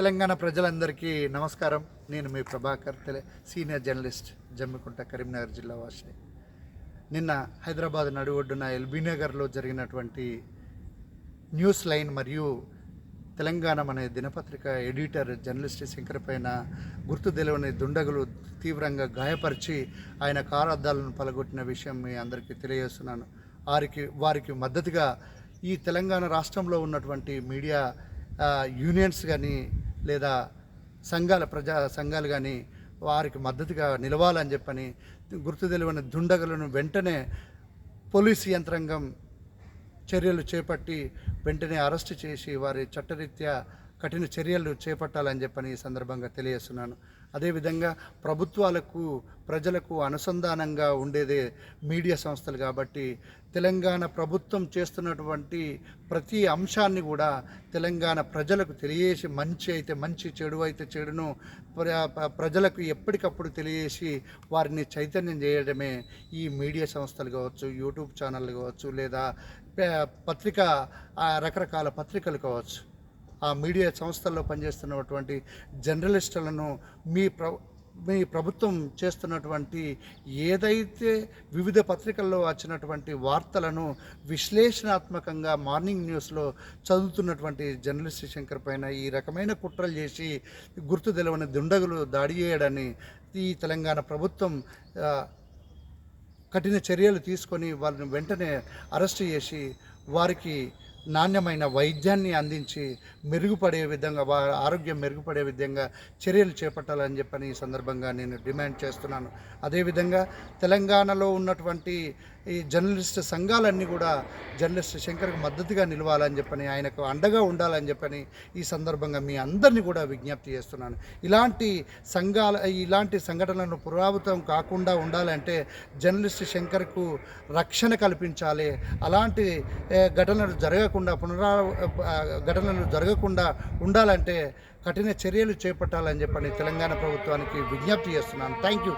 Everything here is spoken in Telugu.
తెలంగాణ ప్రజలందరికీ నమస్కారం. నేను మీ ప్రభాకర్ తెలే సీనియర్ జర్నలిస్ట్ జమ్మికుంట కరీంనగర్ జిల్లా వాసిని నిన్న హైదరాబాద్ నడిఒడ్డున ఎల్బీ నగర్లో జరిగినటువంటి న్యూస్ లైన్ మరియు తెలంగాణ అనే దినపత్రిక ఎడిటర్ జర్నలిస్ట్ శంకర్ పైన గుర్తు తెలియని దుండగులు తీవ్రంగా గాయపరిచి ఆయన కారు అద్దాలను పలగొట్టిన విషయం మీ అందరికీ తెలియజేస్తున్నాను. వారికి వారికి మద్దతుగా ఈ తెలంగాణ రాష్ట్రంలో ఉన్నటువంటి మీడియా యూనియన్స్ కానీ లేదా సంఘాల ప్రజా సంఘాలు కానీ వారికి మద్దతుగా నిలవాలని చెప్పని గుర్తు తెలియని దుండగులను వెంటనే పోలీసు యంత్రాంగం చర్యలు చేపట్టి వెంటనే అరెస్ట్ చేసి వారి చట్టరీత్యా కఠిన చర్యలు చేపట్టాలని చెప్పని ఈ సందర్భంగా తెలియజేస్తున్నాను. అదేవిధంగా ప్రభుత్వాలకు ప్రజలకు అనుసంధానంగా ఉండేదే మీడియా సంస్థలు కాబట్టి తెలంగాణ ప్రభుత్వం చేస్తున్నటువంటి ప్రతి అంశాన్ని కూడా తెలంగాణ ప్రజలకు తెలియజేసి మంచి అయితే మంచి చెడు అయితే చెడును ప్రజలకు ఎప్పటికప్పుడు తెలియజేసి వారిని చైతన్యం చేయడమే ఈ మీడియా సంస్థలు కావచ్చు యూట్యూబ్ ఛానళ్ళు కావచ్చు లేదా పత్రిక రకరకాల పత్రికలు కావచ్చు. ఆ మీడియా సంస్థల్లో పనిచేస్తున్నటువంటి జర్నలిస్టులను మీ ప్ర మీ ప్రభుత్వం చేస్తున్నటువంటి ఏదైతే వివిధ పత్రికల్లో వచ్చినటువంటి వార్తలను విశ్లేషణాత్మకంగా మార్నింగ్ న్యూస్లో చదువుతున్నటువంటి జర్నలిస్ట్ శంకర్ పైన ఈ రకమైన కుట్రలు చేసి గుర్తు తెలవని దుండగులు దాడి చేయడాన్ని ఈ తెలంగాణ ప్రభుత్వం కఠిన చర్యలు తీసుకొని వాళ్ళని వెంటనే అరెస్ట్ చేసి వారికి నాణ్యమైన వైద్యాన్ని అందించి మెరుగుపడే విధంగా వారి ఆరోగ్యం మెరుగుపడే విధంగా చర్యలు చేపట్టాలని చెప్పని ఈ సందర్భంగా నేను డిమాండ్ చేస్తున్నాను. అదేవిధంగా తెలంగాణలో ఉన్నటువంటి ఈ జర్నలిస్ట్ సంఘాలన్నీ కూడా జర్నలిస్ట్ శంకర్కి మద్దతుగా నిలవాలని చెప్పని ఆయనకు అండగా ఉండాలని చెప్పని ఈ సందర్భంగా మీ అందరినీ కూడా విజ్ఞప్తి చేస్తున్నాను. ఇలాంటి సంఘాల ఇలాంటి సంఘటనలను పునరావృతం కాకుండా ఉండాలంటే జర్నలిస్ట్ శంకర్కు రక్షణ కల్పించాలి. అలాంటి ఘటనలు జరగకుండా పునరా ఘటనలు జరగకుండా ఉండాలంటే కఠిన చర్యలు చేపట్టాలని చెప్పని తెలంగాణ ప్రభుత్వానికి విజ్ఞప్తి చేస్తున్నాను. Thank you